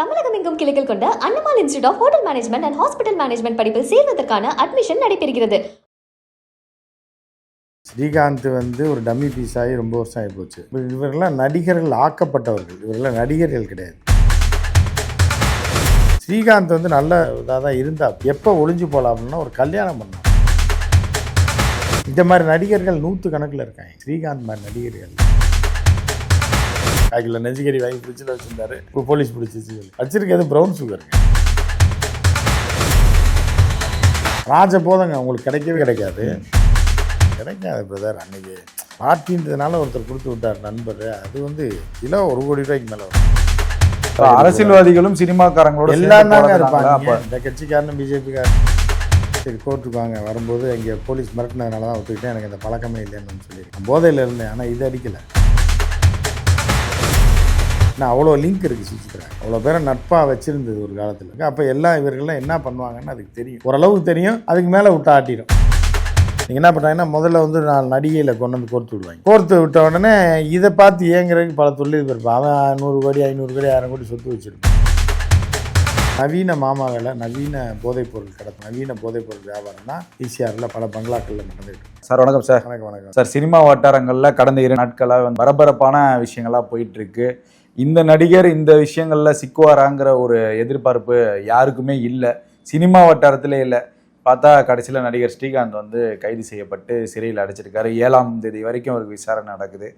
தமிழகம் எங்கும் கிளைகள் கொண்ட Annamal institute of hotel management and hospital management படிப்பில் சேர்வதற்கான அட்மிஷன் நடைபெறுகிறது. ஸ்ரீகாந்த் வந்து ஒரு டம்மி பீஸ் ஆகி ரொம்ப வருஷம் ஆகி போச்சு. இவர்கள்லாம் நடிகர்கள் ஆக்கப்பட்டவர்கள். இவரெல்லாம் நடிகர்கள் கிடையாது. ஸ்ரீகாந்த் வந்து நல்ல இதாக தான் இருந்தா எப்போ ஒளிஞ்சு போகலாம்னா ஒரு கல்யாணம் பண்ணான் இந்த மாதிரி நடிகர்கள் நூற்று கணக்கில் இருக்காங்க. ஸ்ரீகாந்த் மாதிரி நடிகர்கள். காய்க்கில் நெஞ்சுக்கறி வாங்கி ஃப்ரிட்ஜில் வச்சுருந்தாரு. இப்போ போலீஸ் பிடிச்சிச்சு வச்சிருக்கிறது ப்ரௌன் சுகர் ராஜ போதங்க உங்களுக்கு கிடைக்கவே கிடைக்காது. கிடைக்காது பிரதர் அன்னைக்கு பார்ட்டின்றதுனால ஒருத்தர் கொடுத்து விட்டார் நண்பர். அது வந்து கிலோ ஒரு கோடி ரூபாய்க்கு மேலே வரும். அரசியல்வாதிகளும் சினிமாக்காரங்களோட எல்லாம் தாங்க? இருப்பாங்க. அப்ப இந்த கட்சிக்காரனும் பிஜேபிக்காரன். சரி கோர்ட்டுக்கு வாங்க. வரும்போது இங்கே போலீஸ் மிரட்டினதுனால தான் ஒத்துக்கிட்டேன். எனக்கு இந்த பழக்கமே இல்லைன்னு சொல்லியிருக்கேன். போதையில் இருந்தேன் ஆனால் இது அடிக்கலை. நான் அவ்வளோ லிங்க் இருக்குது சுச்சித்ரா அவ்வளோ பேரை நட்பாக வச்சுருந்தது ஒரு காலத்தில். அப்போ எல்லா இவர்கள்லாம் என்ன பண்ணுவாங்கன்னு அதுக்கு தெரியும். ஓரளவுக்கு தெரியும் அதுக்கு மேலே விட்டு ஆட்டிடும் நீங்கள் என்ன பண்ணுறாங்கன்னா முதல்ல வந்து நான் நடிகையில் கொண்டு வந்து கோர்த்து விடுவாங்க. கோர்த்து விட்ட உடனே இதை பார்த்து ஏங்குறதுக்கு பல தொழில் இருப்பான் அவன் நூறு கோடி ஐநூறு கோடி ஆயிரம் கோடி சொத்து வச்சுருப்பான். நவீன மாமா வேலை நவீன போதைப் பொருள் கடத்து நவீன போதைப் பொருள் வியாபாரம்னா ஈசிஆரில் பல பங்களாக்களில் நடந்துட்டு இருக்கு. சார் வணக்கம் சார். வணக்கம் வணக்கம். சார் சினிமா வட்டாரங்கள்ல கடந்த இரு நாட்களாக பரபரப்பான விஷயங்களா போயிட்டு இருக்கு. இந்த நடிகர் இந்த விஷயங்கள்ல சிக்குவாராங்கிற ஒரு எதிர்பார்ப்பு யாருக்குமே இல்லை. சினிமா வட்டாரத்திலே இல்லை. பார்த்தா கடைசியில் நடிகர் ஸ்ரீகாந்த் வந்து கைது செய்யப்பட்டு சிறையில் அடைச்சிருக்காரு. ஏழாம் தேதி வரைக்கும் அவருக்கு விசாரணை நடக்குது.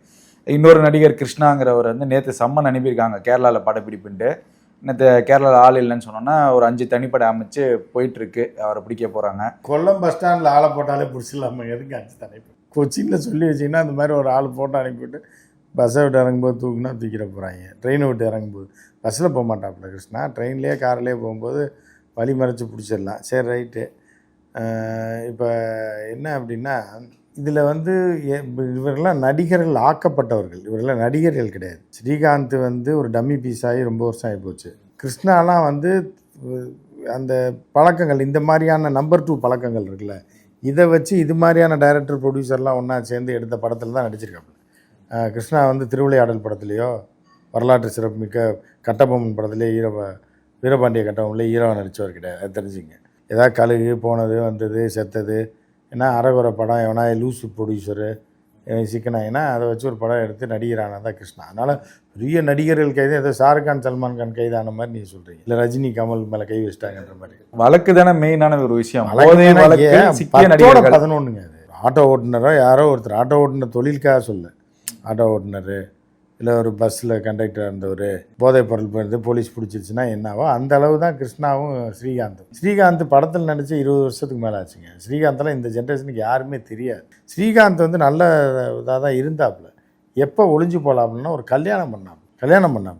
இன்னொரு நடிகர் கிருஷ்ணாங்கிறவர் வந்து நேற்று சம்மன் அனுப்பியிருக்காங்க கேரளாவில் படப்பிடிப்புன்ட்டு. நேற்று கேரளாவில் ஆள் இல்லைன்னு சொன்னோன்னா ஒரு அஞ்சு தனிப்படை அமைச்சு போயிட்டு இருக்கு அவரை பிடிக்க போறாங்க. கொல்லம் பஸ் ஸ்டாண்டில் ஆளை போட்டாலே பிடிச்சிடலாமா. எதுக்கு அஞ்சு தலைப்பு கொச்சினில் சொல்லி வச்சிங்கன்னா அந்த மாதிரி ஒரு ஆள் போட்டு அனுப்பிவிட்டு பஸ்ஸை விட்டு இறங்கும்போது தூக்குனா தூக்கிட போகிறாங்க ட்ரெயினை விட்டு இறங்கும்போது. பஸ்ஸில் போக மாட்டாப்புல கிருஷ்ணா. ட்ரெயின்லேயே கார்லேயே போகும்போது வழி மறைச்சி பிடிச்சிடலாம். சரி ரைட்டு இப்போ என்ன அப்படின்னா இதில் வந்து எ- இவர்கள்லாம் நடிகர்கள் ஆக்கப்பட்டவர்கள். இவரெல்லாம் நடிகர்கள் கிடையாது. ஸ்ரீகாந்த் வந்து ஒரு டம்மி பீஸ் ஆகி ரொம்ப வருஷம் ஆகி போச்சு. கிருஷ்ணாலாம் வந்து அந்த பழக்கங்கள் இந்த மாதிரியான நம்பர் டூ பழக்கங்கள் இருக்குல்ல இதை வச்சு இது மாதிரியான டைரக்டர் ப்ரொடியூசர்லாம் ஒன்றா சேர்ந்து எடுத்த படத்தில் தான் நடிச்சிருக்காப்புல. கிருஷ்ணா வந்து திருவிளையாடல் படத்துலையோ வரலாற்று சிறப்புமிக்க கட்டபொம்மன் படத்துலேயே ஈர வீரபாண்டிய கட்டபொம்மன்லேயே ஈரவன் நடித்தவர் கிடையாது. அது தெரிஞ்சுங்க. ஏதாவது கழுகு போனது வந்தது செத்தது ஏன்னா அறகுறை படம் எவனா லூசு ப்ரொடியூசரு சிக்கனாயினா அதை வச்சு ஒரு படம் எடுத்து நடிகரானா தான் கிருஷ்ணா. அதனால் பெரிய நடிகர்கள் கைது ஏதோ ஷாருக் கான் சல்மான் கான் கைதான மாதிரி நீங்கள் சொல்கிறீங்க இல்லை ரஜினி கமல் மேலே கை வச்சிட்டாங்கன்ற மாதிரி. வழக்கு தானே மெயினான ஒரு விஷயம். பதினொன்றுங்க அது. ஆட்டோ ஓட்டுநரோ யாரோ ஒருத்தர். ஆட்டோ ஓட்டுநர் தொழிலுக்காக சொல்ல. ஆட்டோ ஓட்டுநர் இல்லை ஒரு பஸ்ஸில் கண்டக்டர் இருந்தவர் போதைப் பொருள் போயிருந்து போலீஸ் பிடிச்சிருச்சுன்னா என்னவோ அந்த அளவு தான் கிருஷ்ணாவும் ஸ்ரீகாந்தும். ஸ்ரீகாந்த் படத்தில் நடித்து இருபது வருஷத்துக்கு மேலே ஆச்சுங்க. ஸ்ரீகாந்தெல்லாம் இந்த ஜென்ரேஷனுக்கு யாருமே தெரியாது. ஸ்ரீகாந்த் வந்து நல்ல இதாக தான் இருந்தாப்புல. எப்போ ஒளிஞ்சு போகலாம்னா ஒரு கல்யாணம் பண்ணாம கல்யாணம் பண்ணாம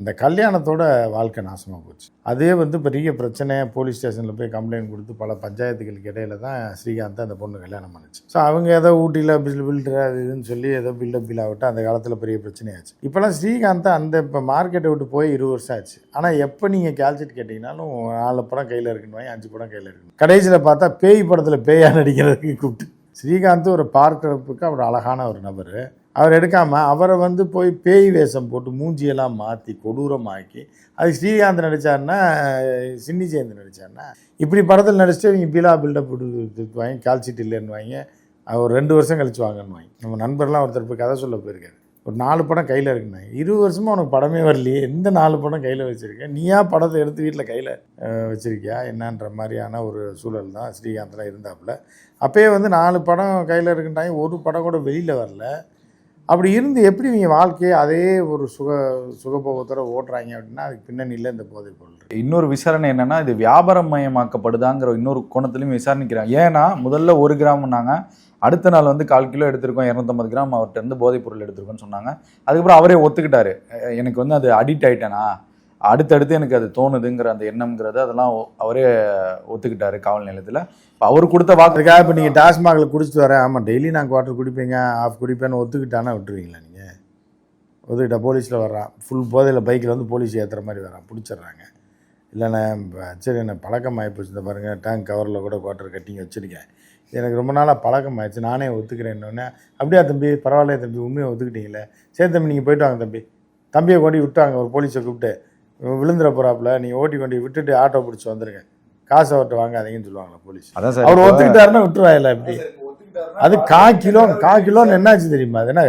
அந்த கல்யாணத்தோட வாழ்க்கை நாசமாக போச்சு. அதே வந்து பெரிய பிரச்சனையாக போலீஸ் ஸ்டேஷனில் போய் கம்ப்ளைண்ட் கொடுத்து பல பஞ்சாயத்துகளுக்கு இடையில தான் ஸ்ரீகாந்த் அந்த பொண்ணு கல்யாணம் பண்ணுச்சு. ஸோ அவங்க ஏதோ ஊட்டியில் பில் பில்டர் அது இதுன்னு சொல்லி ஏதோ பில்டப் பில் ஆகிட்டு அந்த காலத்தில் பெரிய பிரச்சனையாச்சு. இப்போலாம் ஸ்ரீகாந்த் அந்த இப்போ மார்க்கெட்டை விட்டு போய் இருபது வருஷம் ஆச்சு. ஆனால் எப்போ நீங்கள் கேல்செட் கேட்டிங்கனாலும் நாலு படம் கையில் இருக்குன்னு வாங்கி அஞ்சு படம் கையில் இருக்கணும் கடைசியில் பார்த்தா பேய் படத்தில் பேயா நடிக்கிறதுக்கு கூப்பிட்டு. ஸ்ரீகாந்த் ஒரு பார்க்கறதுக்கு அவர் அழகான ஒரு நபர். அவர் எடுக்காமல் அவரை வந்து போய் பேய் வேஷம் போட்டு மூஞ்சியெல்லாம் மாற்றி கொடூரமாக்கி அது ஸ்ரீகாந்த் நடித்தார்னா சின்னி ஜெயந்த் நடித்தார்னா இப்படி படத்தில் நடிச்சுட்டு இவங்க பீலா பில்டப் வாங்கி கால்ஷீட் இல்லைன்னு வாங்கி அவர் ரெண்டு வருஷம் கழிச்சு வாங்கன்னு வாங்கி. நம்ம நண்பர்லாம் ஒருத்தர் போய் கதை சொல்ல போயிருக்காரு. ஒரு நாலு படம் கையில் இருக்குண்ணே. இருபது வருஷமாக உனக்கு படமே வரலையே. எந்த நாலு படம் கையில் வச்சுருக்கேன் நீயா படத்தை எடுத்து வீட்டில் கையில் வச்சுருக்கியா? என்னன்ற மாதிரியான ஒரு சூழல் தான் ஸ்ரீகாந்த்லாம் இருந்தாப்புல. அப்போயே வந்து நாலு படம் கையில் இருக்குன்றாங்க. ஒரு படம் கூட வெளியில் வரல. அப்படி இருந்து எப்படி நீங்கள் வாழ்க்கையை அதே ஒரு சுக சுகபோகத்தோட ஓட்டுறாங்க அப்படின்னா அதுக்கு பின்னணியில் இந்த போதைப் பொருள் இன்னொரு விசாரணை என்னென்னா இது வியாபாரம் மயமாக்கப்படுதாங்கிற இன்னொரு கோணத்துலையும் விசாரணிக்கிறாங்க. ஏன்னா முதல்ல ஒரு கிராம்னாங்க அடுத்த நாள் வந்து கால் கிலோ எடுத்திருக்கோம் இரநூத்தம்பது கிராம் அவர்கிட்ட இருந்து போதைப் பொருள் எடுத்திருக்கோம்னு சொன்னாங்க. அதுக்கப்புறம் அவரே ஒத்துக்கிட்டாரு. எனக்கு வந்து அது அடிக்ட் ஆயிட்டேனா? அடுத்தடுத்து எனக்கு அது தோணுதுங்கிற அந்த எண்ணம்ங்கிறது அதெல்லாம் அவரே ஒத்துக்கிட்டாரு காவல் நிலையத்தில். அவர் கொடுத்த வாக்கு இப்போ நீங்கள் டாஸ்மாகில் குடிச்சிட்டு வரேன். ஆமாம் டெய்லி நான் குவார்ட்டர் குடிப்பீங்க ஆஃப் குடிப்பேன்னு ஒத்துக்கிட்டானா விட்டுருவீங்களா நீங்கள் ஒத்துக்கிட்டா போலீஸில் வர்றான். ஃபுல் போதையில் பைக்கில் வந்து போலீஸ் ஏற்றுற மாதிரி வரான் பிடிச்சிடுறாங்க. இல்லைண்ணே சரி என்ன பழக்கம் ஆகிப்போச்சு இந்த பாருங்கள் டேங்க் கவரில் கூட குவார்ட்டர் கட்டிங் வச்சுருக்கேன். எனக்கு ரொம்ப நாளாக பழக்கம் ஆயிடுச்சு. நானே ஒத்துக்கிறேன்னொன்னே அப்படியா தம்பி பரவாயில்லையே தம்பி உண்மையை ஒத்துக்கிட்டீங்களே. சரி தம்பி நீங்கள் போயிட்டு வாங்க தம்பி. தம்பியை கொண்டு விட்டாங்க ஒரு போலீஸை கூப்பிட்டு. விழுந்துற போகிறாப்புல நீங்கள் ஓட்டி கொண்டு விட்டுட்டு ஆட்டோ பிடிச்சி வந்துருங்க. காசு அவர்கிட்ட வாங்காதீங்கன்னு சொல்லுவாங்களா போலீஸ்? அதான் சார் அவர் ஒத்துக்கிட்டாருன்னா விட்டுருவாயில்ல எப்படி? அது கால் கிலோ கால் கிலோன்னு என்னாச்சு தெரியுமா? அது என்ன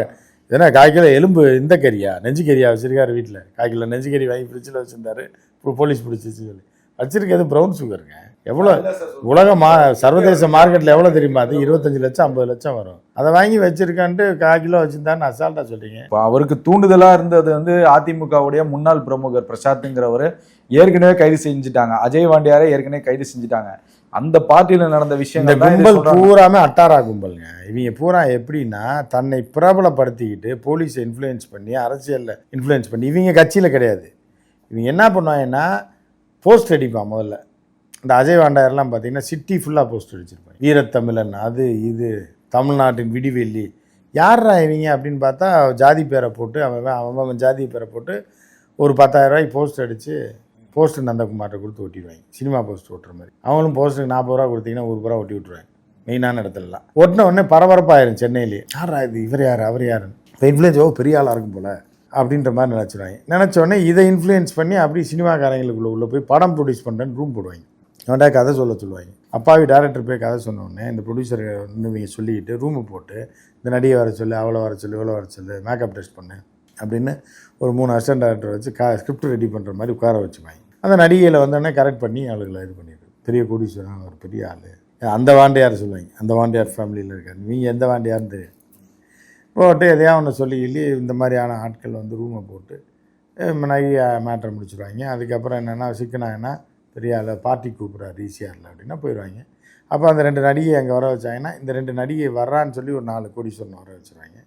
இது என்ன கால் கிலோ எலும்பு இந்த கறியா? நெஞ்சு கறியா வச்சிருக்காரு வீட்டில் கால் கிலோ நெஞ்சு கறி வாங்கி ஃப்ரிட்ஜில் வச்சிருந்தாரு. இப்போ போலீஸ் பிடிச்சிச்சு சொல்லி. வச்சிருக்கிறது ப்ரௌன் சுகருங்க எவ்வளோ உலக மா சர்வதேச மார்க்கெட்டில் எவ்வளோ தெரியுமா? அது இருபத்தஞ்சு லட்சம் ஐம்பது லட்சம் வரும். அதை வாங்கி வச்சிருக்கான்ட்டு கால் கிலோ வச்சிருந்தான்னு அசால்ட்டாக சொல்றீங்க. இப்போ அவருக்கு தூண்டுதலா இருந்தது வந்து அதிமுகவுடைய முன்னாள் பிரமுகர் பிரசாத்ங்கிறவர் ஏற்கனவே கைது செஞ்சுட்டாங்க. அஜய் வாண்டியாரை ஏற்கனவே கைது செஞ்சுட்டாங்க. அந்த பார்ட்டியில நடந்த இந்த தான் இதை கும்பல். பூராமே அட்டாரா கும்பலுங்க. இவங்க பூரா எப்படின்னா தன்னை பிரபலப்படுத்திக்கிட்டு போலீஸை இன்ஃப்ளூயன்ஸ் பண்ணி அரசியலில் இன்ஃப்ளூயன்ஸ் பண்ணி இவங்க கட்சியில் கிடையாது. இவங்க என்ன பண்ணுவாங்கன்னா போஸ்ட் அடிப்பான் முதல்ல. இந்த அஜய் வாண்டாயர்லாம் பார்த்தீங்கன்னா சிட்டி ஃபுல்லாக போஸ்ட் அடிச்சிருப்பாங்க வீரத்தமிழன் அது இது தமிழ்நாட்டின் விடிவெள்ளி. யார்ரா இவங்க அப்படின்னு பார்த்தா ஜாதி பேரை போட்டு அவன் அவன் அவன் ஜாதி பேரை போட்டு ஒரு பத்தாயிரம் ரூபாய்க்கு போஸ்ட் அடித்து போஸ்டர் நந்தகுமார்கிட்ட கொடுத்து ஒட்டிடுவாங்க சினிமா போஸ்ட் ஓட்டுற மாதிரி. அவங்களும் போஸ்ட்டுக்கு நாற்பது ரூபா கொடுத்தீங்கன்னா ஒரு ரூபா ஒட்டி விட்டுருவாங்க மெயினான இடத்துலலாம். ஒட்டின உடனே பரபரப்பாயிரும் சென்னையிலேயே யாரா இது? இவர் யார்? அவர் யாருன்னு? இப்போ இன்ஃப்ளூயன்ஸ் ஓ பெரிய ஆளாக இருக்கும் போல. அப்படின்ற மாதிரி நினச்சிடுவாங்க நினச்சோடனே இதை இன்ஃப்ளூயன்ஸ் பண்ணி அப்படி சினிமாக்காரங்களுக்குள்ள உள்ள போய் படம் ப்ரொடியூஸ் பண்ணுறேன்னு ரூம் போடுவாங்க. அவன்டா கதை சொல்ல சொல்லுவாங்க. அப்பாவி டேரக்டர் போய் கதை சொன்னோடனே இந்த ப்ரொடியூசர் வந்து இவங்க சொல்லிக்கிட்டு ரூமு போட்டு இந்த நடிகை வர சொல்லு அவ்வளோ வர சொல்லு இவ்வளோ வர சொல்லு மேக்கப் டெஸ்ட் பண்ணு அப்படின்னு ஒரு மூணு அசிஸ்டன்ட் டேரக்டர் வச்சு கா ஸ்கிரிப்ட் ரெடி பண்ணுற மாதிரி உட்கார வச்சுப்பாங்க. அந்த நடிகையில் வந்தோடனே கரெக்ட் பண்ணி அவளுகளை இது பண்ணிடுது பெரிய கோடீஸ்வரன் ஒரு பெரிய ஆள். அந்த வாண்டியார் சொல்லுவாங்க அந்த வாண்டியார் ஃபேமிலியில் இருக்காரு. நீங்கள் எந்த வாண்டியார்னு தெரியும் போட்டு எதையா ஒன்று சொல்லி சொல்லி இந்த மாதிரியான ஆட்கள் வந்து ரூமை போட்டு நகையை மேட்ரை முடிச்சுருவாங்க. முடிச்சிடுவாங்க அதுக்கப்புறம் என்னென்னா சிக்கனாங்கன்னா பெரிய ஆள் பார்ட்டி கூப்பிட்றாரு ஈஸியாரில் அப்படின்னா போயிடுவாங்க. அப்போ அந்த ரெண்டு நடிகை அங்கே வர வச்சாங்கன்னா இந்த ரெண்டு நடிகை வர்றான்னு சொல்லி ஒரு நாலு கோடீஸ்வரன் வர வச்சுருவாங்க.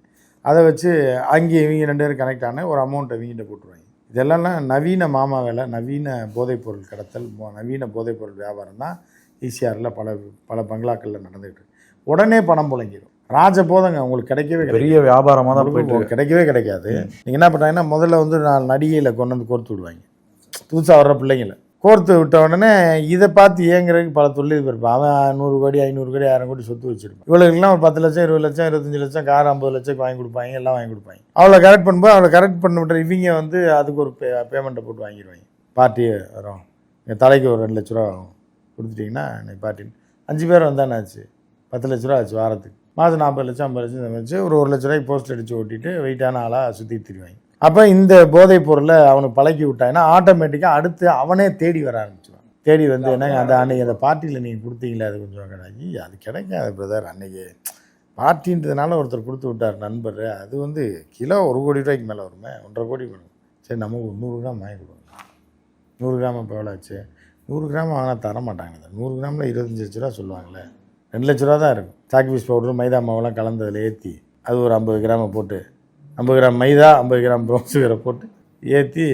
அதை வச்சு அங்கேயும் இவங்க ரெண்டு பேரும் கனெக்ட் ஆனால் ஒரு அமௌண்ட்டை இவங்கிட்ட போட்டுருவாங்க. இதெல்லாம் நவீன மாமா வேலை நவீன போதைப்பொருள் கடத்தல் நவீன போதைப்பொருள் வியாபாரம் தான் ஈசிஆரில் பல பல பங்களாக்களில் நடந்துகிட்டு இருக்கு. உடனே பணம் புழங்கிடும் ராஜபோதங்க உங்களுக்கு கிடைக்கவே பெரிய வியாபாரமா தான் போயிட்டு. கிடைக்கவே கிடைக்காது. நீங்கள் என்ன பண்ணுறாங்கன்னா முதல்ல வந்து நாலு நடிகையில் கொண்டு வந்து கோர்த்து விடுவாங்க. புதுசாக வர்ற பிள்ளைங்கள. கோர்த்து விட்ட உடனே இதை பார்த்து ஏங்குறதுக்கு பல தொழில் இருப்பான் அவன் நூறு கோடி ஐநூறு கோடி ஆயிரம் கோடி சொத்து வச்சிருப்பான். இவளுக்கெல்லாம் ஒரு பத்து லட்சம் இருபது லட்சம் இருபத்தஞ்சு லட்சம் கார் ஐம்பது லட்சம் வாங்கி கொடுப்பாங்க எல்லாம் வாங்கி கொடுப்பாங்க. அவளை கரெக்ட் பண்ணும்போது அவளை கரெக்ட் பண்ண விட்ற இவங்க வந்து அதுக்கு ஒரு பே பேமெண்ட்டை போட்டு வாங்கிடுவாங்க பார்ட்டியே வரும். என் தலைக்கு ஒரு ரெண்டு லட்ச ரூபா ஆகும் கொடுத்துட்டிங்கன்னா இன்னைக்கு பார்ட்டின்னு அஞ்சு பேர் வந்தானாச்சு பத்து லட்ச ரூபா ஆச்சு வாரத்துக்கு. மாதம் நாற்பது லட்சம் ஐம்பது லட்சம் வச்சு ஒரு ஒரு லட்ச ரூபாய்க்கு போஸ்ட் அடித்து ஓட்டிட்டு வெயிட்டான ஆளாக சுற்றி திருவாங்க. அப்போ இந்த போதைப் பொருளை அவனுக்கு பழக்கி விட்டாங்கன்னா ஆட்டோமேட்டிக்காக அடுத்து அவனே தேடி வர ஆரம்பிச்சிடுவான் தேடி வந்து என்னங்க அந்த அன்னைக்கு அந்த பார்ட்டியில் நீங்கள் கொடுத்தீங்களே அது கொஞ்சம் கிடையாது அது கிடைக்காது பிரதர் அன்னைக்கு பார்ட்டின்றதுனால ஒருத்தர் கொடுத்து விட்டார் நண்பர். அது வந்து கிலோ ஒரு கோடி ரூபாய்க்கு மேலே வருமே ஒன்றரை கோடி வரும். சரி நமக்கு ஒரு நூறு கிராம் வாங்கி கொடுங்க. நூறு கிராம் இப்போ எவ்வளோ ஆச்சு? நூறு கிராம் வாங்கினா தர மாட்டாங்க நூறு கிராமில் இருபத்தஞ்சி லட்ச ரூபா சொல்லுவாங்களே. ரெண்டு லட்ச ரூபா தான் இருக்கும். சாக் பீஸ் பவுடர் மைதா மாவெல்லாம் கலந்ததில் ஏற்றி அது ஒரு ஐம்பது கிராமை போட்டு ஐம்பது கிராம் மைதா ஐம்பது கிராம் ப்ரௌன் சுகரை போட்டு ஏற்றி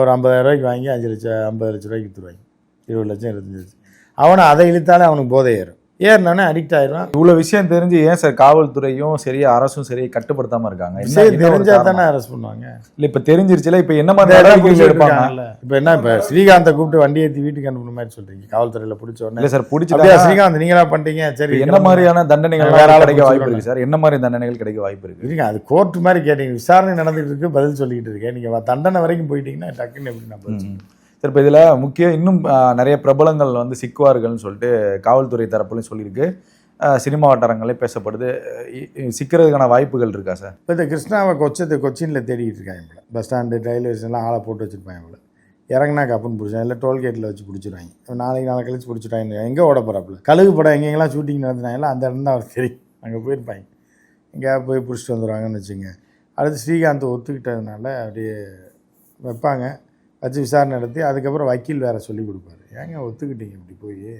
ஒரு ஐம்பதாயிரம் ரூபாய்க்கு வாங்கி அஞ்சு லட்சம் ஐம்பது லட்ச ரூபாய்க்கு விற்றுருவாங்க இருபது லட்சம் இருபத்தஞ்சி லட்சம் அவனை அதை இழுத்தாலே அவனுக்கு போதை ஏறும். ஏறினோடனே அடிக்ட் ஆயிடுவான் இவ்வளவு விஷயம் தெரிஞ்சு ஏன் சார் காவல்துறையும் சரி அரசும் சரி கட்டுப்படுத்தாம இருக்காங்க? சரி தெரிஞ்சா? தானே அரெஸ்ட் பண்ணுவாங்க. இல்ல இப்ப தெரிஞ்சிருச்சுல இப்ப என்ன மாதிரி எடுப்பாங்க? இப்போ என்ன இப்போ ஸ்ரீகாந்தை கூப்பிட்டு வண்டி ஏற்றி வீட்டுக்கு அனுப்புன மாதிரி சொல்றீங்க. காவல்துறையில் பிடிச்ச உடனே. இல்ல சார் பிடிச்சிட்டா ஸ்ரீகாந்த் நீங்களா பண்ணிட்டீங்க? சரி என்ன மாதிரியான தண்டனைகள் வேற கிடைக்க வாய்ப்பு பிடிச்சு இருக்கு சார் என்ன மாதிரி தண்டனைகள் கிடைக்க வாய்ப்பு இருக்கு? இருங்க அது கோர்ட் மாதிரி கேட்டீங்க. விசாரணை நடந்துட்டு இருக்கு பதில் சொல்லிட்டு இருக்கேன். நீங்க தண்டனை வரைக்கும் போயிட்டீங்கன்னா டக்குன்னு எப்படி நான்? சார் இப்போ இதில் முக்கிய இன்னும் நிறைய பிரபலங்கள் வந்து சிக்குவார்கள்னு சொல்லிட்டு காவல்துறை தரப்புலையும் சொல்லியிருக்கு. சினிமா வட்டாரங்களே பேசப்படுது. சிக்கிறதுக்கான வாய்ப்புகள் இருக்கா சார்? இப்போ இந்த கிருஷ்ணாவை கொச்சத்தை கொச்சினில் தேடிக்கிட்டு இருக்காங்க போல பஸ் ஸ்டாண்டு ரயில்வே ஸ்டேஷன்லாம் ஆளை போட்டு வச்சுருப்பாங்க போல இறங்குனா கப்புன்னு பிடிச்சாங்க இல்லை டோல்கேட்டில் வச்சு பிடிச்சிருவாங்க நாளைக்கு நாளை கழிச்சு பிடிச்சிட்டாங்க எங்கே ஓட போகிறாப்புல கழுகு படம் எங்கெங்கெல்லாம் ஷூட்டிங் நடத்துனாங்களோ அந்த இடம் தான் அவர் தெரியும். அங்கே போயிருப்பாங்க. எங்கேயா போய் பிடிச்சிட்டு வந்துடுவாங்கன்னு வச்சுங்க அடுத்து ஸ்ரீகாந்த் ஒத்துக்கிட்டதுனால அப்படியே வைப்பாங்க. வச்சு விசாரணை நடத்தி அதுக்கப்புறம் வக்கீல் வேறு சொல்லி கொடுப்பாரு. ஏங்க ஒத்துக்கிட்டீங்க இப்படி போய்?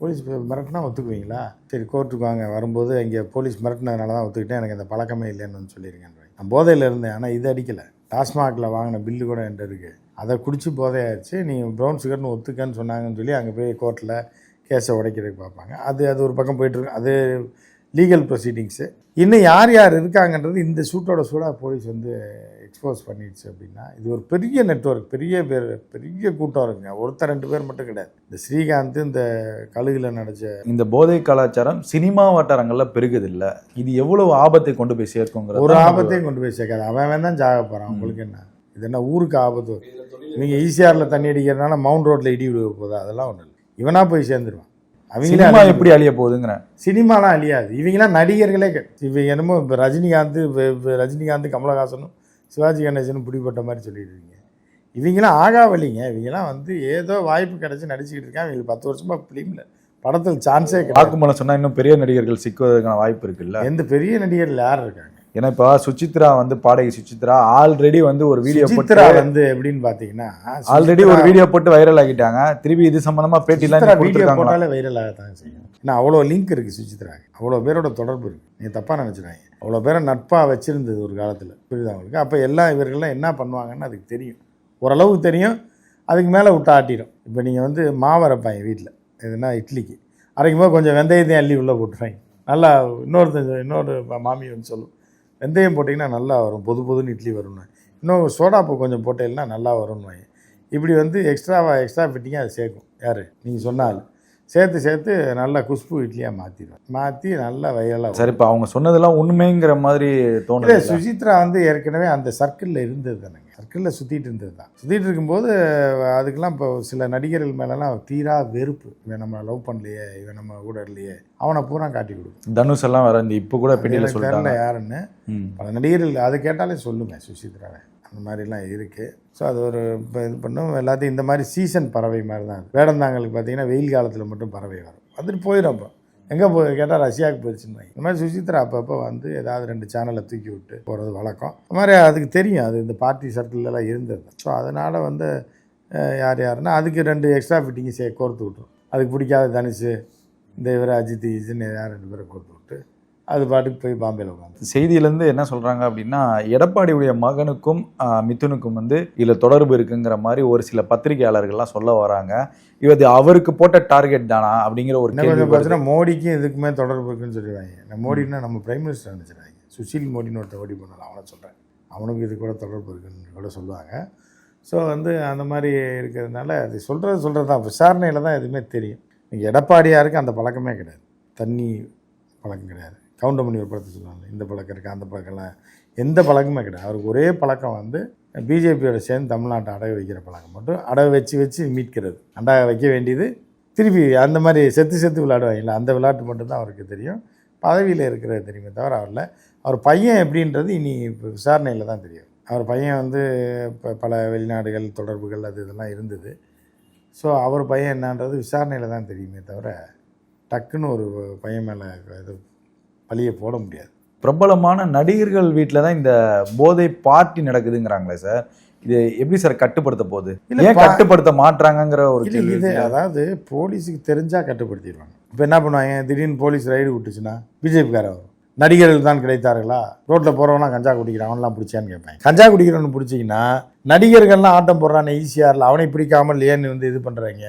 போலீஸ் மிரட்டினா ஒத்துக்குவீங்களா? சரி கோர்ட்டுக்கு வாங்க. வரும்போது இங்கே போலீஸ் மிரட்டினதுனால தான் ஒத்துக்கிட்டேன். எனக்கு இந்த பழக்கமே இல்லைன்னு வந்து சொல்லியிருக்கேன். நான் போதையில் இருந்தேன். ஆனால் இது அடிக்கலை. டாஸ்மாகில் வாங்கின பில்லு கூட என்கிட்ட இருக்குது அதை குடித்து போதையாச்சு. நீங்கள் ப்ரௌன் சுகர்னு ஒத்துக்கன்னு சொன்னாங்கன்னு சொல்லி அங்கே போய் கோர்ட்டில் கேஸை உடைக்கிறதுக்கு பார்ப்பாங்க. அது அது ஒரு பக்கம் போயிட்டுருக்கு அது லீகல் ப்ரொசீடிங்ஸு இன்னும் யார் யார் இருக்காங்கன்றது இந்த சூட்டோட சூடாக போலீஸ் வந்து எக்ஸ்போஸ் பண்ணிடுச்சு அப்படின்னா இது ஒரு பெரிய நெட்வொர்க் பெரிய பேர் பெரிய கூட்டம் இருக்குங்க ஒருத்தர் ரெண்டு பேர் மட்டும் கிடையாது. இந்த ஸ்ரீகாந்த் இந்த கழுகுல நடிச்ச இந்த போதை கலாச்சாரம் சினிமா வட்டாரங்கள்ல பெருகுது இல்ல இது எவ்வளவு ஆபத்தை கொண்டு போய் சேர்க்குங்கிறது ஒரு ஆபத்தையும் கொண்டு போய் சேர்க்காது. அவன் தான் ஜாக போகிறான் உங்களுக்கு என்ன? இது என்ன ஊருக்கு ஆபத்து? இவங்க ஈசிஆரில் தண்ணி அடிக்கிறதுனால மவுண்ட் ரோட்டில் இடி விழுக போதா? அதெல்லாம் ஒன்றும் இல்லை. இவனா போய் சேர்ந்துருவான். சினிமா எப்படி அழிய போகுதுங்கிறேன் சினிமாலாம் அழியாது. இவங்களாம் நடிகர்களே. இவங்க என்னமோ இப்போ ரஜினிகாந்த் ரஜினிகாந்த் கமலஹாசனும் சிவாஜி கணேசனும் பிடிப்பட்ட மாதிரி சொல்லிட்டு இருக்கீங்க இவங்களாம் ஆகாவலிங்க இவங்களாம் வந்து ஏதோ வாய்ப்பு கிடைச்சி நடிச்சுக்கிட்டு இருக்காங்க. இவங்களுக்கு பத்து வருஷமா ஃபிலிமில் படத்தில் சான்ஸே வாக்குமூலம் சொன்னா இன்னும் பெரிய நடிகர்கள் சிக்குவதற்கான வாய்ப்பு இருக்குல்ல? எந்த பெரிய நடிகர்கள் யார் இருக்காங்க? ஏன்னா இப்போ சுசித்ரா வந்து பாடகி சுசித்ரா ஆல்ரெடி வந்து ஒரு வீடியோ போட்டு வந்து எப்படின்னு பார்த்தீங்கன்னா ஆல்ரெடி ஒரு வீடியோ போட்டு வைரல் ஆகிட்டாங்க. திருப்பி இது சம்பந்தமா பேட்டிலாம் வீடியோ போட்டாலே வைரல் ஆகத்தான் செய்யும். ஏன்னா அவ்வளோ லிங்க் இருக்குது சுசித்ரா. அவ்வளோ பேரோட தொடர்பு இருக்குது நீங்கள் தப்பாக நினச்சிடாங்க அவ்வளோ பேரை நட்பாக வச்சுருந்தது ஒரு காலத்தில் புரியுதா உங்களுக்கு? அப்போ எல்லா இவர்கள்லாம் என்ன பண்ணுவாங்கன்னு அதுக்கு தெரியும். ஓரளவுக்கு தெரியும். அதுக்கு மேலே விட்டு ஆட்டிடும். இப்போ நீங்கள் வந்து மாவு அரைப்பாங்க வீட்டில் எதுனா இட்லிக்கு. அரைக்கும் போது கொஞ்சம் வெந்தயத்தையும் அள்ளி உள்ளே போட்டுருவாங்க. நல்லா இன்னொருத்தன் இன்னொரு மாமி வந்து சொல்லும். வெந்தயம் போட்டிங்கன்னா நல்லா வரும். பொது பொதுன்னு இட்லி வரும்னு. இன்னும் சோடாப்பு கொஞ்சம் போட்டீங்கன்னா நல்லா வரும்னு இப்படி வந்து எக்ஸ்ட்ராவாக எக்ஸ்ட்ரா ஃபிட்டிங்காக அது சேர்க்கும். யார்? நீங்கள் சொன்னால் சேர்த்து சேர்த்து நல்லா குஷ்பு இட்லியாக மாற்றிடுவேன் மாற்றி நல்லா வைரலாக சரி இப்போ அவங்க சொன்னதெல்லாம் உண்மைங்கிற மாதிரி தோணுது சுசித்ரா வந்து ஏற்கனவே அந்த சர்க்கிளில் இருந்தது தானேங்க சர்க்கிளில் சுற்றிட்டு இருந்தது தான் சுற்றிட்டு இருக்கும்போது அதுக்கெல்லாம் இப்போ சில நடிகர்கள் மேலெல்லாம் தீரா வெறுப்பு. இவன் நம்ம லவ் பண்ணலையே இவன் நம்ம கூட இல்லையே. அவனை பூரா காட்டி கொடுக்கும். தனுஷ் எல்லாம் வேற இந்த இப்போ கூட பேட்டியில சொல்லிட்டாங்க. யாருன்னு. பல நடிகர்கள் அது கேட்டாலே சொல்லுங்க சுசித்ராவை. அந்த மாதிரிலாம் இருக்குது ஸோ அது ஒரு இப்போ இது பண்ணும். எல்லாத்தையும் இந்த மாதிரி சீசன் பறவை மாதிரி தான். வேடந்தாங்களுக்கு பார்த்தீங்கன்னா வெயில் காலத்தில் மட்டும் பறவை வரும். வந்துட்டு போயிடும் அப்போ. எங்கே போய் கேட்டால் ரஷ்யாவுக்கு போயிடுச்சுன்னு இந்த மாதிரி சுசித்ரா அப்பப்போ வந்து ஏதாவது ரெண்டு சேனலை தூக்கி விட்டு போகிறது வழக்கம். இந்த மாதிரி அதுக்கு தெரியும். அது இந்த பார்ட்டி சர்க்கிள்லாம் இருந்தது. ஸோ அதனால் வந்து யார் யாருன்னா அதுக்கு ரெண்டு எக்ஸ்ட்ரா ஃபிட்டிங்கு சே கோர்த்து விட்ரும் அதுக்கு பிடிக்காத தனுஷு இந்த இவர் அஜித் இஜின்னு யார் ரெண்டு பேரை கோர்த்து விட்டு அது பாட்டுக்கு போய் பாம்பேல உட்காந்து செய்தியிலேருந்து என்ன சொல்றாங்க அப்படின்னா எடப்பாடியுடைய மகனுக்கும் ஆஹ், மிதுனுக்கும் வந்து இதுல தொடர்பு இருக்குங்கிற மாதிரி ஒரு சில பத்திரிகையாளர்கள்லாம் சொல்ல வராங்க. இது அவருக்கு போட்ட டார்கெட் தானா அப்படிங்கிற ஒரு கேள்வி. பார்த்தீங்கன்னா மோடிக்கும் இதுக்குமே தொடர்பு இருக்குன்னு சொல்லிடுவாங்க நான் மோடின்னா நம்ம பிரைம் மினிஸ்டர் நினச்சிடுவாங்க சுஷில் மோடின்னு ஒருத்தர் ஓடி பண்ணலாம் அவனை சொல்கிறேன் அவனுக்கு இது கூட தொடர்பு இருக்குன்னு கூட சொல்லுவாங்க. ஸோ வந்து அந்த மாதிரி இருக்கிறதுனால அது சொல்கிறது சொல்கிறது தான். விசாரணையில் தான் எதுவுமே தெரியும். எடப்பாடியாருக்கு அந்த பழக்கமே கிடையாது. தண்ணி பழக்கம் கிடையாது. கவுண்டமணி ஒரு படத்தை சொல்லுவாங்க. இந்த பழக்கம் இருக்குது அந்த பழக்கம்லாம் எந்த பழக்கமே கிடையாது. அவருக்கு ஒரே பழக்கம் வந்து பிஜேபியோட சேர்ந்து தமிழ்நாட்டை அடகு வைக்கிற பழக்கம் மட்டும் அடகு வச்சு வச்சு மீட்கிறது. அண்டாக வைக்க வேண்டியது திருப்பி அந்த மாதிரி செத்து செத்து விளையாடுவாங்கல்ல அந்த விளையாட்டு மட்டும்தான் அவருக்கு தெரியும். பதவியில் இருக்கிறது தெரியுமே தவிர அவரில் அவர் பையன் எப்படின்றது இனி இப்போ விசாரணையில் தான் தெரியும். அவர் பையன் வந்து இப்போ பல வெளிநாடுகள் தொடர்புகள் அது இதெல்லாம் இருந்தது. ஸோ அவர் பையன் என்னன்றது விசாரணையில் தான் தெரியுமே தவிர டக்குன்னு ஒரு பையன் மேலே இது பழியை போட முடியாது. பிரபலமான நடிகர்கள் வீட்டில் தான் இந்த போதை பார்ட்டி நடக்குதுங்கிறாங்களே சார். இது எப்படி சார் கட்டுப்படுத்த போகுது? இல்ல, ஏன் கட்டுப்படுத்த மாட்டாங்கங்கிற ஒரு இல்லை இது? அதாவது போலீஸுக்கு தெரிஞ்சால் கட்டுப்படுத்திடுவாங்க. இப்போ என்ன பண்ணுவாங்க? திடீர்னு போலீஸ் ரைடு விட்டுச்சுன்னா பிஜேபிக்கார வரும் நடிகர்கள் தான் கிடைத்தார்களா? ரோட்டில் போகிறவனா கஞ்சா குடிக்கிறான் அவன்லாம் பிடிச்சான்னு கேட்பாங்க. கஞ்சா குடிக்கிறவனு பிடிச்சிங்கன்னா நடிகர்கள்லாம் ஆட்டம் போடுறானே ஈஸியாக அவனை பிடிக்காமல் ஏன்னு வந்து இது பண்ணுறாங்க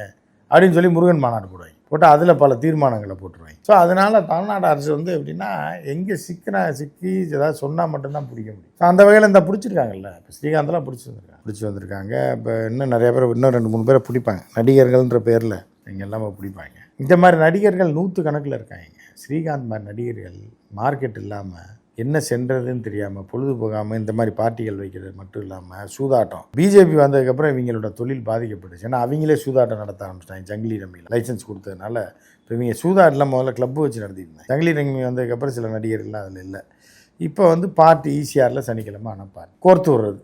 அப்படின்னு சொல்லி முருகன் மாநாடு போடுவாங்க. போட்டு அதில் பல தீர்மானங்களை போட்டுருவாங்க. ஸோ அதனால் தமிழ்நாடு அரசு வந்து எப்படின்னா எங்கே சிக்கினா சிக்கி ஏதாவது சொன்னால் மட்டும்தான் பிடிக்க முடியும். ஸோ அந்த வகையில் இந்த பிடிச்சிருக்காங்கல்ல? இப்போ ஸ்ரீகாந்தெலாம் பிடிச்சி வந்திருக்காங்க. பிடிச்சி வந்திருக்காங்க. இப்போ இன்னும் நிறைய பேர் இன்னும் ரெண்டு மூணு பேரை பிடிப்பாங்க. நடிகர்கள்ன்ற பேரில் இங்கே எல்லாமே பிடிப்பாங்க. இந்த மாதிரி நடிகர்கள் நூற்று கணக்கில் இருக்காங்க. ஸ்ரீகாந்த் மாதிரி நடிகர்கள் மார்க்கெட் இல்லாமல் என்ன சென்றதுன்னு தெரியாமல் பொழுது போகாமல் இந்த மாதிரி பார்ட்டிகள் வைக்கிறது மட்டும் இல்லாமல் சூதாட்டம். பிஜேபி வந்ததுக்கப்புறம் இவங்களோட தொழில் பாதிக்கப்பட்டுச்சு. ஏன்னா அவங்களே சூதாட்டம் நடத்த ஆரம்பிச்சிட்டாங்க. ஜங்கிலி ரம்மியில் லைசன்ஸ் கொடுத்ததுனால இப்போ இவங்க சூதாட்டெலாம் முதல்ல கிளப்பு வச்சு நடத்திருந்தாங்க ஜங்கிலி ரம்மி வந்ததுக்கப்புறம் சில நடிகர்கள்லாம் அதில் இல்லை. இப்போ வந்து பார்ட்டி ஈசிஆரில் சனிக்கிழமை அனுப்பார் கோர்த்து விடுறது.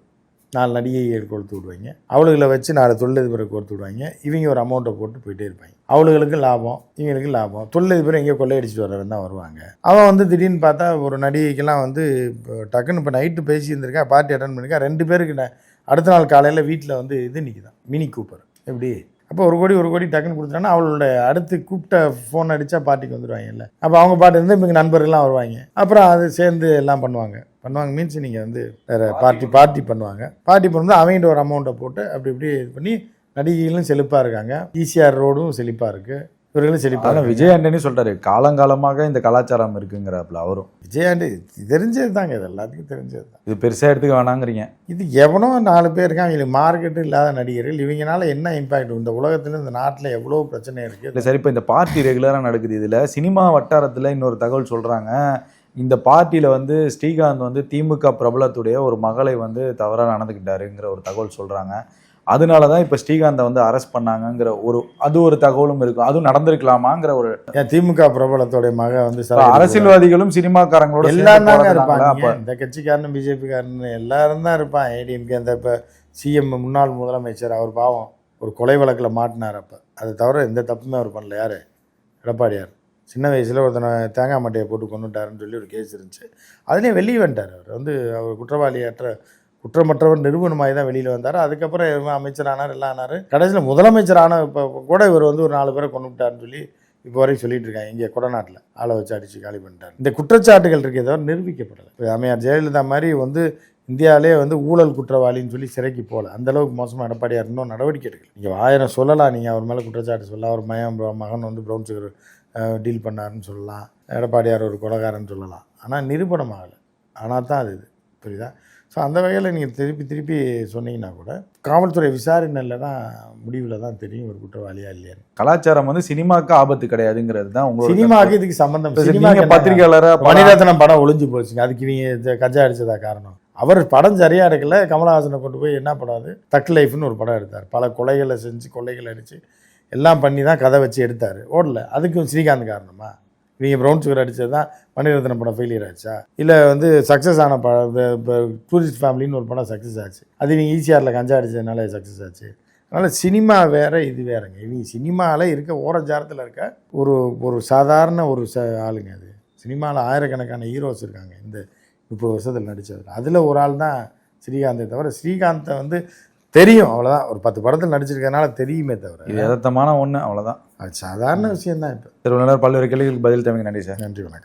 நாலு நடிகைகள் கொடுத்து விடுவாங்க. அவளுகளை வச்சு நாலு தொழிலதிபரை கொடுத்து விடுவாங்க. இவங்க ஒரு அமௌண்ட்டை போட்டு போயிட்டே இருப்பாங்க. அவளுகளுக்கு லாபம் இவங்களுக்கும் லாபம். தொழிலதிபரை எங்கேயோ கொள்ளையடிச்சிட்டு வரவன் தான் வருவாங்க. அவன் வந்து திடீர்னு பார்த்தா ஒரு நடிகைக்கெல்லாம் வந்து இப்போ டக்குன்னு இப்போ நைட்டு பேசியிருந்திருக்கா பார்ட்டி அட்டன் பண்ணியிருக்கா ரெண்டு பேருக்கு அடுத்த நாள் காலையில் வீட்டில் வந்து இது நிற்கிதான் மினி கூப்பர் எப்படி? அப்போ ஒரு கோடி ஒரு கோடி டக்குன்னு கொடுத்தாங்கன்னா அவளோட அடுத்து கூப்பிட்ட ஃபோன் அடித்தா பார்ட்டிக்கு வந்துடுவாங்கல்ல. அப்போ அவங்க பாட்டு இருந்து இவங்க நண்பர்கள்லாம் வருவாங்க. அப்புறம் அது சேர்ந்து எல்லாம் பண்ணுவாங்க. பண்ணுவாங்க. மீன்ஸ் நீங்கள் வந்து வேறு பார்ட்டி பார்ட்டி பண்ணுவாங்க. பார்ட்டி பண்ணும்போது அவங்கள்ட்ட ஒரு அமௌண்ட்டை போட்டு அப்படி இப்படி இது பண்ணி நடிகைகளும் செழிப்பாக இருக்காங்க. ஈசிஆர் ரோடும் செழிப்பாக இருக்குது இவர்களும் செழிப்பாக விஜய் ஆண்டனி சொல்றாரு காலங்காலமாக இந்த கலாச்சாரம் இருக்குங்கிறாப்புல அவரும். விஜயாண்டி தெரிஞ்சது தாங்க இது எல்லாத்துக்கும் தெரிஞ்சது தான். இது பெருசா எடுத்துக்க வேணாங்கிறீங்க. இது எவனோ நாலு பேர் இருக்காங்க இவங்களுக்கு மார்க்கெட்டு இல்லாத நடிகர்கள். இவங்கனால என்ன இம்பாக்ட் இந்த உலகத்தில் இந்த நாட்டில் எவ்வளோ பிரச்சனை இருக்குது இல்லை சரி இப்போ இந்த பார்ட்டி ரெகுலராக நடக்குது. இதில் சினிமா வட்டாரத்தில் இன்னொரு தகவல் சொல்கிறாங்க இந்த பார்ட்டியில வந்து ஸ்ரீகாந்த் வந்து திமுக பிரபலத்துடைய ஒரு மகளை வந்து தவறா நடந்துக்கிட்டாருங்கிற ஒரு தகவல் சொல்றாங்க. அதனால தான் இப்போ ஸ்ரீகாந்தை வந்து அரெஸ்ட் பண்ணாங்கங்கிற ஒரு அது ஒரு தகவலும் இருக்கும். அதுவும் நடந்திருக்கலாமாங்கிற ஒரு திமுக பிரபலத்தோடைய மக வந்து அரசியல்வாதிகளும் சினிமாக்காரங்களோட எல்லாம் தாங்க இருப்பாங்க. அப்ப? இந்த கட்சிக்காரன் பிஜேபிக்காரன் எல்லாரும் தான் இருப்பான். ஏடிஎம்கே அந்த இப்போ சிஎம் முன்னாள் முதலமைச்சர் அவர் பாவம் ஒரு கொலை வழக்கில் மாட்டினார் அப்போ. அதை தவிர எந்த தப்புமே அவர் பண்ணல. யார்? எடப்பாடியார். சின்ன வயசில் ஒருத்தனை தேங்காய் மட்டையை போட்டு கொண்டுட்டாருன்னு சொல்லி ஒரு கேஸ் இருந்துச்சு. அதுலேயும் வெளியே வந்துட்டார் அவர். வந்து அவர் குற்றவாளியற்ற குற்றமற்றவர் நிறுவனமாகி தான் வெளியில் வந்தார். அதுக்கப்புறம் அமைச்சர் அமைச்சரானார் எல்லாம் ஆனார். கடைசியில் முதலமைச்சர் இப்போ கூட இவர் வந்து ஒரு நாலு பேரை கொண்டு விட்டாருன்னு சொல்லி இப்போ வரைக்கும் சொல்லிட்டு இருக்காங்க. இங்கே கொடநாட்டில் ஆளை வச்சு அடித்து காலி பண்ணிட்டார். இந்த குற்றச்சாட்டுகள் இருக்கே தவிர நிரூபிக்கப்படலை. இப்போ அம்மையார் ஜெயலலிதா மாதிரி வந்து இந்தியாவிலே வந்து ஊழல் குற்றவாளின்னு சொல்லி சிறைக்கு போகல. அந்த அளவுக்கு மோசமாக எடப்பாடியார் இன்னும் நடவடிக்கை எடுக்கல நீங்கள் ஆயிரம் சொல்லலாம். நீங்கள் அவர் மேலே குற்றச்சாட்டு சொல்லலாம். அவர் மகன் மகன் வந்து ப்ரௌன் சுகர் டீல் பண்ணாருன்னு சொல்லலாம். எடப்பாடியார் ஒரு கொலகாரன்னு சொல்லலாம். ஆனால் நிரூபணம் ஆகலை. ஆனால் தான் அது இது. புரியுதா? ஸோ அந்த வகையில் நீங்கள் திருப்பி திருப்பி சொன்னீங்கன்னா கூட காவல்துறை விசாரணையில் தான் முடிவில் தான் தெரியும் ஒரு குற்றவாளியா இல்லையான்னு. கலாச்சாரம் வந்து சினிமாக்கு ஆபத்து கிடையாதுங்கிறது தான் உங்களோட சினிமாவுக்கு இதுக்கு சம்பந்தம். கருத்து. சினிமாக்கு நீங்க என்ன? பத்திரிகையாளரா படம் மணிரத்னம் படம் ஒளிஞ்சு போச்சுங்க. அதுக்கு இவங்க இது கஜா அடிச்சதா காரணம்? அவர் படம் சரியாக எடுக்கல. கமலஹாசனை கொண்டு போய் என்ன படாது? தக் லைஃப்னு ஒரு படம் எடுத்தார். பல கொலைகளை செஞ்சு கொலைகளை அடித்து எல்லாம் பண்ணி தான் கதை வச்சு எடுத்தார். ஓடல. அதுக்கும் ஸ்ரீகாந்த் காரணமா? இவங்க ப்ரௌன் சுகர் அடித்தது தான் மணிரத்னம் படம் ஃபெயிலியர் ஆச்சா? இல்லை வந்து சக்ஸஸ் ஆன படம் இப்போ டூரிஸ்ட் ஃபேமிலின்னு ஒரு படம் சக்ஸஸ் ஆச்சு. அது நீங்கள் ஈசிஆரில் கஞ்சா அடித்ததுனால சக்ஸஸ் ஆச்சு. அதனால் சினிமா வேறு இது வேறங்க. இவங்க சினிமாவில் இருக்க ஓரஞ்சாரத்தில் இருக்க ஒரு ஒரு சாதாரண ஒரு ச ஆளுங்க அது. சினிமாவில் ஆயிரக்கணக்கான ஹீரோஸ் இருக்காங்க. இந்த முப்பது வருஷத்தில் நடித்தது அதில் ஒரு ஆள் தான் ஸ்ரீகாந்தை தவிர ஸ்ரீகாந்தை வந்து தெரியும் அவ்வளோதான் ஒரு பத்து படத்தில் நடிச்சிருக்கனால தெரியுமே இது தவிர யதார்த்தமான ஒண்ணு அவ்வளவுதான். அது சாதாரண விஷயம்தான் இப்போ. திருவள்ளுவர் பல்வேறு கேள்விகளுக்கு பதில் தமிழ் நன்றி சார். நன்றி வணக்கம்.